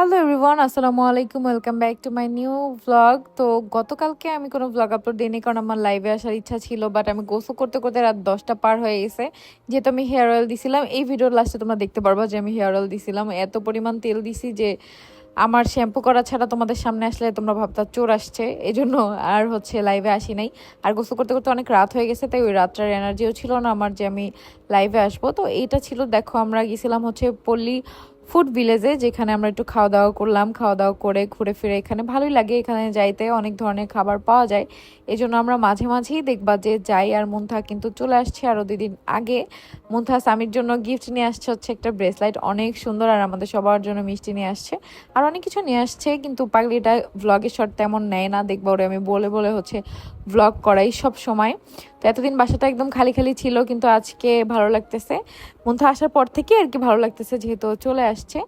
Hello everyone আসসালামু আলাইকুম welcome back to my new vlog তো গতকালকে আমি কোনো ভ্লগ আপলোড দিইনি কারণ আমার লাইভে আসার ইচ্ছা ছিল বাট আমি গোসল করতে করতে রাত দশটা পার হয়ে গেছে। যেহেতু আমি হেয়ার অয়েল দিছিলাম, এই ভিডিওর লাস্টে তোমরা দেখতে পারবা যে আমি হেয়ার অয়েল দিছিলাম। এত পরিমাণ তেল দিছি যে আমার শ্যাম্পু করা ছাড়া তোমাদের সামনে আসলে তোমরা ভাবতা চোর আসছে। এই জন্য আর হচ্ছে লাইভে আসি নাই। আর গোসল করতে করতে অনেক রাত হয়ে গেছে, তাই ওই রাতটার এনার্জিও ছিল না আমার যে আমি লাইভে আসব। তো এইটা ছিল, দেখো, আমরা গেছিলাম হচ্ছে পল্লী ফুড ভিলেজে, যেখানে আমরা একটু খাওয়া দাওয়া করলাম খাওয়া দাওয়া করে ঘুরে ফিরে এখানে ভালোই লাগে। এখানে যাইতে অনেক ধরনের খাবার পাওয়া যায়। এই জন্য আমরা মাঝে মাঝেই দেখবা যে যাই আর মুন্থা কিন্তু চলে আসছে আরও দুদিন আগে। মুন্থা স্বামীর জন্য গিফট নিয়ে আসছে হচ্ছে একটা ব্রেসলাইট অনেক সুন্দর আর আমাদের সবার জন্য মিষ্টি নিয়ে আসছে। আর অনেক কিছু নিয়ে আসছে, কিন্তু পাগলিটা ভ্লগের শট তেমন নেয় না। দেখবা ওরে আমি বলে বলে হচ্ছে ভ্লগ করাই সব সময়। তো এতদিন বাসাটা একদম খালি খালি ছিল, কিন্তু আজকে ভালো লাগতেছে। মন্থা আসার পর থেকে আর কি ভালো লাগতেছে, যেহেতু চলে আসছে।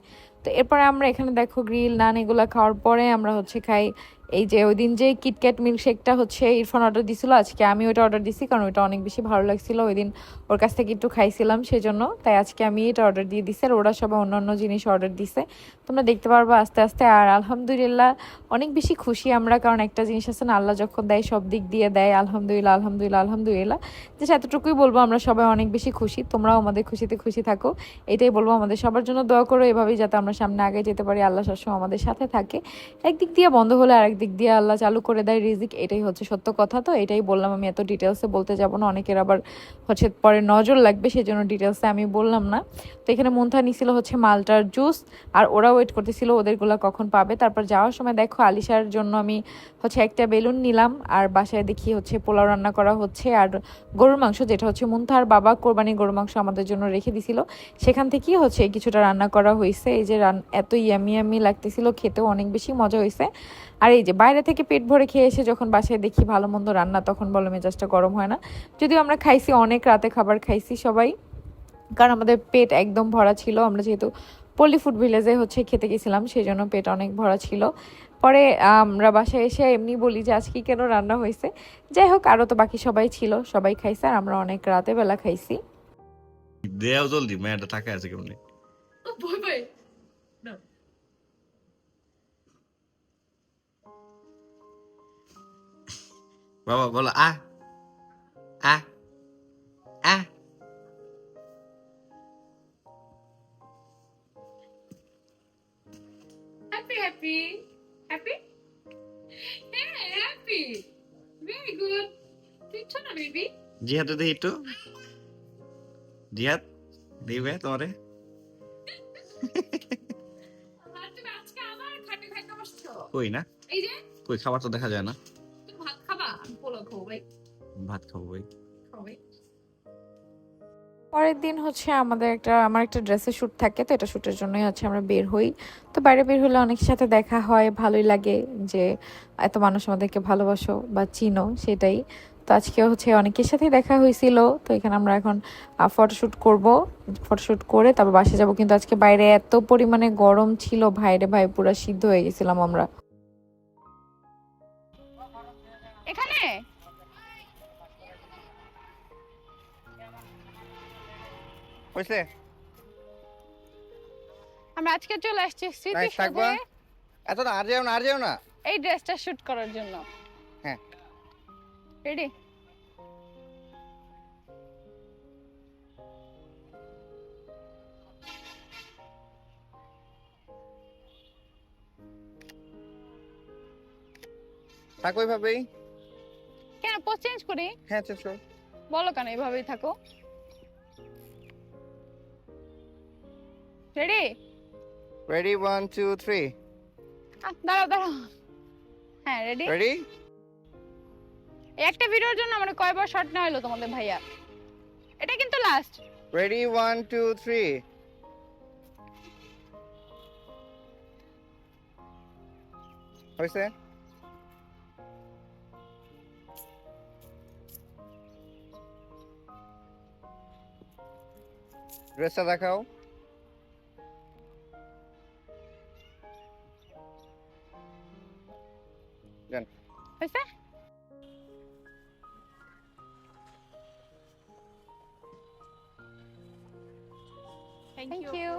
তো এরপরে আমরা এখানে দেখো, গ্রিল, নান, এগুলো খাওয়ার পরে আমরা হচ্ছে খাই এই যে ওই দিন যে কিটক্যাট মিল্কশেকটা হচ্ছে ইরফান অর্ডার দিছিল, আজকে আমি ওইটা অর্ডার দিছি কারণ ওইটা অনেক বেশি ভালো লাগছিল। ওই দিন ওর কাছ থেকে একটু খাইছিলাম সেজন্য, তাই আজকে আমি এটা অর্ডার দিয়ে দিছি আর ওরা সবাই অন্য অন্য জিনিস অর্ডার দিছে। তোমরা দেখতে পারব আস্তে আস্তে আর আলহামদুলিল্লাহ অনেক বেশি খুশি আমরা কারণ একটা জিনিস আছে না, আল্লাহ যখন দেয় সব দিক দিয়ে দেয়, আলহামদুলিল্লাহ আলহামদুলিল্লাহ আলহামদুলিল্লাহ। যে এতটুকুই বলব আমরা সবাই অনেক বেশি খুশি, তোমরাও আমাদের খুশিতে খুশি থাকো। এটাই বলব আমাদের সবার জন্য দোয়া করো এভাবেই যাতে আমরা সামনে আগে যেতে পারি, আল্লাহ সবসময় আমাদের সাথে থাকে। একদিক দিয়ে বন্ধ হলে আরেক দিক দিয়ে আল্লাহ চালু করে দেয় রিজিক, এটাই হচ্ছে সত্য কথা। তো এটাই বললাম, আমি এত ডিটেলসে বলতে যাব না, অনেকের আবার হচ্ছে পরে নজর লাগবে সেই জন্য ডিটেলসে আমি বললাম না। তো এখানে মন্থা নিছিল হচ্ছে মালটার জুস, আর ওরা ওয়েট করতেছিল ওদেরগুলো কখন পাবে। তারপর যাওয়ার সময় দেখো আলিশার জন্য আমি হচ্ছে একটা বেলুন নিলাম, আর বাসায় দেখি হচ্ছে পোলাও রান্না করা হচ্ছে, আর গরুর মাংস যেটা হচ্ছে মুন্থার বাবা কোরবানি গরুর মাংস আমাদের জন্য রেখে দিছিল। সেখান থেকেই হচ্ছে কিছুটা রান্না করা হয়েছে এই যে রান এত ইয়ামি ইয়ামি লাগতেছিল, খেতেও অনেক বেশি মজা হয়েছে আর এই যে বাইরে থেকে পেট ভরে খেয়ে এসে যখন বাসায় দেখি ভালো মন্দ রান্না তখন বলো মেজাজটা গরম হয় না। যদিও আমরা খাইছি অনেক রাতে খাবার খাইছি সবাই। কারণ আমাদের পেট একদম ভরা ছিল। আমরা যেহেতু পল্লী ফুড ভিলেজে হচ্ছে খেতে গেছিলাম সেই জন্য পেট অনেক ভরা ছিল। পরে আমরা বাসায় এসে এমনি বলি যে আজকে কেন রান্না হয়েছে? যাই হোক আরও তো বাকি সবাই ছিল সবাই খাইছে আর আমরা অনেক রাতে বেলা খাইছি। দেও জলদি মেয়েটা টাকা আছে কেমনি? ভয় ভয় বাবা বলো আ আ আ না বেবি একটু। দিবে তোমারে। তুমি আজকে আবার খাটে খাইতে বসছো? কই না? এই যে। কই খাবার তো দেখা যায় না। আমি খাব ভাই ভাত খাব ভাই পরের দিন হচ্ছে আমাদের একটা আমার একটা ড্রেসের শ্যুট থাকে তো এটা শ্যুটের জন্যই হচ্ছে আমরা বের হই। তো বাইরে বের হলে অনেকের সাথে দেখা হয় ভালোই লাগে যে এত মানুষ আমাদেরকে ভালোবাসো বা চিনো সেটাই। তো আজকে হচ্ছে অনেকের সাথেই দেখা হয়েছিল তো এখানে আমরা এখন ফটোশ্যুট করব। ফটোশ্যুট করে তারপর বাসে যাব কিন্তু আজকে বাইরে এত পরিমাণে গরম ছিল ভাইরে ভাই পুরো সিদ্ধ হয়ে গেছিলাম আমরা। হয়েছে আমরা আজকে চলে আসছি স্মৃতি এত না আর যাও না আর যাও না। এই ড্রেসটা শুট করার জন্য। হ্যাঁ। রেডি থাকো ওইভাবেই কেন পোজ চেঞ্জ করি? হ্যাঁ চেঞ্জ করো। বলো কেন এইভাবেই থাকো। Ready ready one two three দাঁড়াও দাঁড়াও। হ্যাঁ রেডি রেডি একটা ভিডিওর জন্য আমার কয়বার শট নেওয়া হলো তোমাদের ভাইয়া? এটা কিন্তু last ready one two three হয়েছে? ড্রেসটা দেখাও। হয়েছে? থ্যাংক ইউ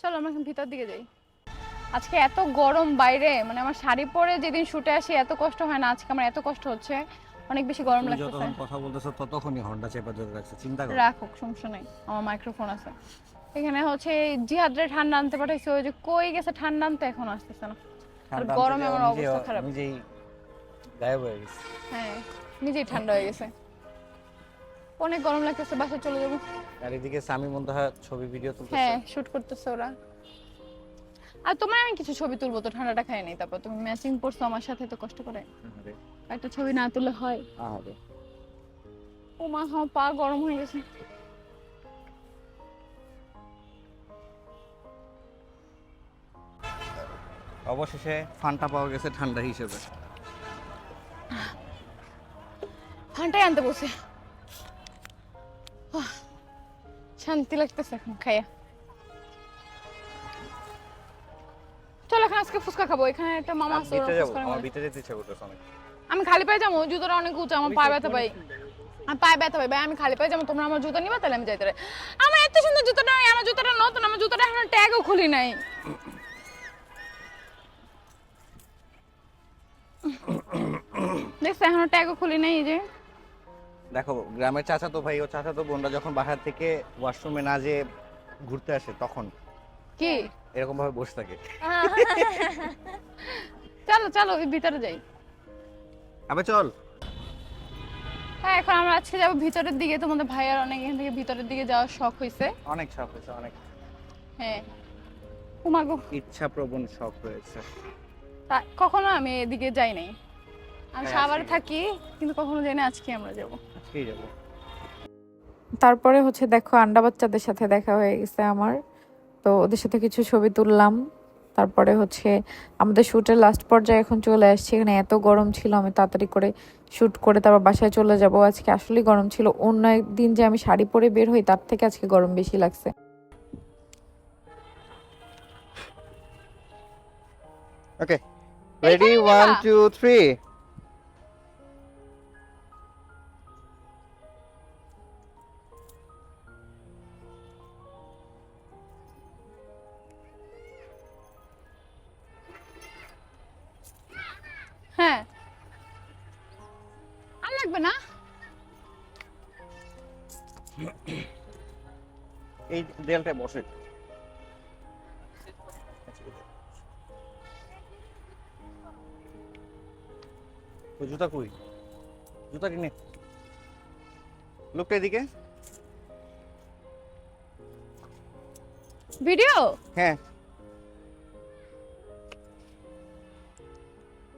চলো আমরা এখন ভিতর দিকে যাই। আজকে এত গরম বাইরে মানে আমার শাড়ি পরে যেদিন শুটে আসি এত কষ্ট হয় না আজকে আমার এত কষ্ট হচ্ছে। অনেক বেশি গরম তুমি লাগতেছে। যতক্ষণ কথা বলতেছো ততক্ষণই হর্নটা চেপে ধরে রাখছে চিন্তা করো। রাখুক সমস্যা নেই আমার মাইক্রোফোন আছে। এখানে হচ্ছে জিহাদরে ঠান্ডা আনতে পাঠাইছে ওই যে কই গেছে ঠান্ডা আনতে এখন আসতেছে না। ঠান্ডা গরমে আমার অবস্থা খারাপ। নিজেই গায়েব হয়ে গেছে। হ্যাঁ নিজেই ঠান্ডা হয়ে গেছে। অনেক গরম লাগতেছে বাসায় চলে যাব। আর এদিকে স্বামী মন্দাহা ছবি ভিডিও তুলতেছে। হ্যাঁ শুট করতেছে ওরা। আর তোমার আমি কিছু ছবি তুলবো তো ঠান্ডাটা খাই নাই তারপর তুমি ম্যাচিং পড়ছো আমার সাথে তো কষ্ট করে। আরে, একটা ছবি না তুললে হয়। আহারে। ও মা হ্যাঁ পা গরম হয়ে গেছে। অবশেষে ফানটা পাওয়া গেছে ঠান্ডা হিসেবে। ফানটাই আনতে বসে শান্তি লাগতেছে এখন খাইয়া। চলো এখন আজকে ফুচকা খাব। এখানে একটা মামা আমি আছে ওরা ফুচকা আমার ভিতরে যেতে ইচ্ছা করতেছে অনেক। আমি খালি পায়ে যাব জুতোটা অনেক উঁচু আমার পা ব্যথা পাই। আমার পায়ে ব্যথা পাই। ভাই আমি খালি পায়ে যাব তোমরা আমার জুতো নিবা তাহলে আমি যাইতে পারি আমার এত সুন্দর জুতোটা আমার জুতোটা নতুন আমার জুতোটা এখন ট্যাগও খুলি নাই। দেখছ এখনও ট্যাগও খুলি নাই এই যে। দেখো গ্রামের চাচাতো ভাই ও চাচাতো বোনরা যখন বাহার থেকে ওয়াশরুমে না যে ঘুরতে আসে তখন কি? এরকম ভাবে বসে থাকে। চলো চলো ওই ভিতরে যাই। আবে চল। হ্যাঁ এখন আমরা আজকে যাব ভিতরের দিকে। তোমাদের ভাইয়ার অনেক এখান থেকে ভিতরের দিকে যাওয়ার শখ হয়েছে অনেক শখ হয়েছে অনেক। হ্যাঁ। উমাগো ইচ্ছা প্রবণ শখ হয়েছে। তা- কখনো আমি এদিকে যাই নাই। আমি হ্যাঁ, সাভারে থাকি কিন্তু কখনো যাই না আজকে আমরা যাব। আজকেই যাব। তারপরে হচ্ছে দেখো আন্ডা বাচ্চাদের সাথে দেখা হয়ে গেছে আমার। তো ওদের সাথে কিছু ছবি তুললাম। তারপরে হচ্ছে আমাদের শ্যুটের লাস্ট পর্যায়ে এখন চলে আসছে। এখানে এত গরম ছিল আমি তাড়াতাড়ি করে শ্যুট করে তারপর বাসায় চলে যাব। আজকে আসলেই গরম ছিল। অন্য একদিন যে আমি শাড়ি পরে বের হই তার থেকে আজকে গরম বেশি লাগছে। Okay. Ready? নিবা? One, two, three. হ্যাঁ আর লাগবে না এই দেয়ালটায় বসে তো জুতা কই জুতা কিনে লোকটা এদিকে ভিডিও হ্যাঁ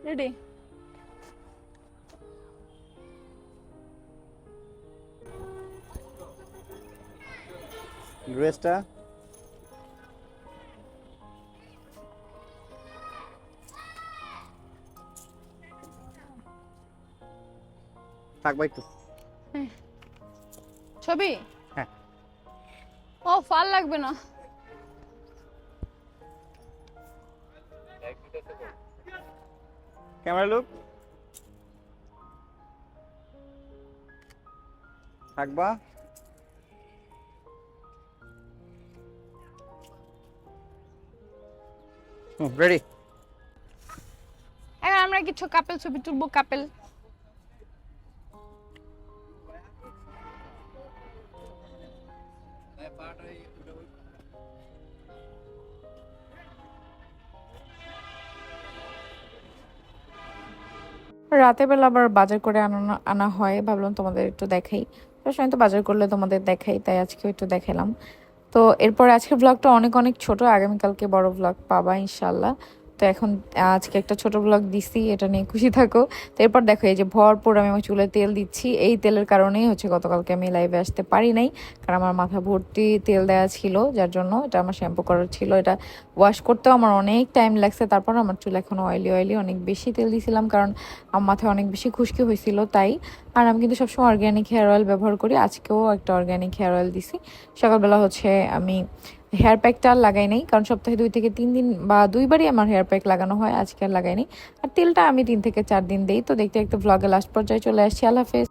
রেডি ড্রেসটা থাকবা একটু। ছবি? হ্যাঁ। ও ফাল লাগবে না। Camera look. থাকবা। হুম রেডি এখন আমরা কিছু কাপেল ছবি তুলবো কাপেল রাতের বেলা আবার বাজার করে আনা আনা হয়। ভাবলাম তোমাদের একটু দেখাই। সবসময় তো বাজার করলে তোমাদের দেখাই, তাই আজকে একটু দেখালাম। তো এরপর আজকে ব্লগটা অনেক অনেক ছোট। আগামীকালকে বড় ব্লগ পাবা ইনশাল্লাহ তো এখন আজকে একটা ছোট ব্লগ দিছি, এটা নিয়ে খুশি থাকো। তো এরপর দেখো, এই যে ভরপুর আমি আমার চুলে তেল দিচ্ছি। এই তেলের কারণেই হচ্ছে গতকালকে আমি লাইভে আসতে পারি নাই, কারণ আমার মাথা ভর্তি তেল দেওয়া ছিল, যার জন্য এটা আমার শ্যাম্পু করার ছিল। এটা ওয়াশ করতেও আমার অনেক টাইম লাগছে, তারপর আমার চুল এখন অয়েলি অয়েলি অনেক বেশি তেল দিয়েছিলাম কারণ আমার মাথায় অনেক বেশি খুশকি হয়েছিল তাই। আর আমি কিন্তু সবসময় অর্গ্যানিক হেয়ার অয়েল ব্যবহার করি, আজকেও একটা অর্গ্যানিক হেয়ার অয়েল দিছি। সকালবেলা হচ্ছে আমি হেয়ার প্যাকটা আর লাগাই নাই, কারণ সপ্তাহে দুই থেকে তিন দিন বা দুইবারই আমার হেয়ার প্যাক লাগানো হয়, আজকে আর লাগাই নাই। আর তেলটা আমি তিন থেকে চার দিন দিই, তো দেখতে একটু ভ্লগে লাস্ট পর্যায়ে চলে আসছি। আল্লাহ হাফেজ।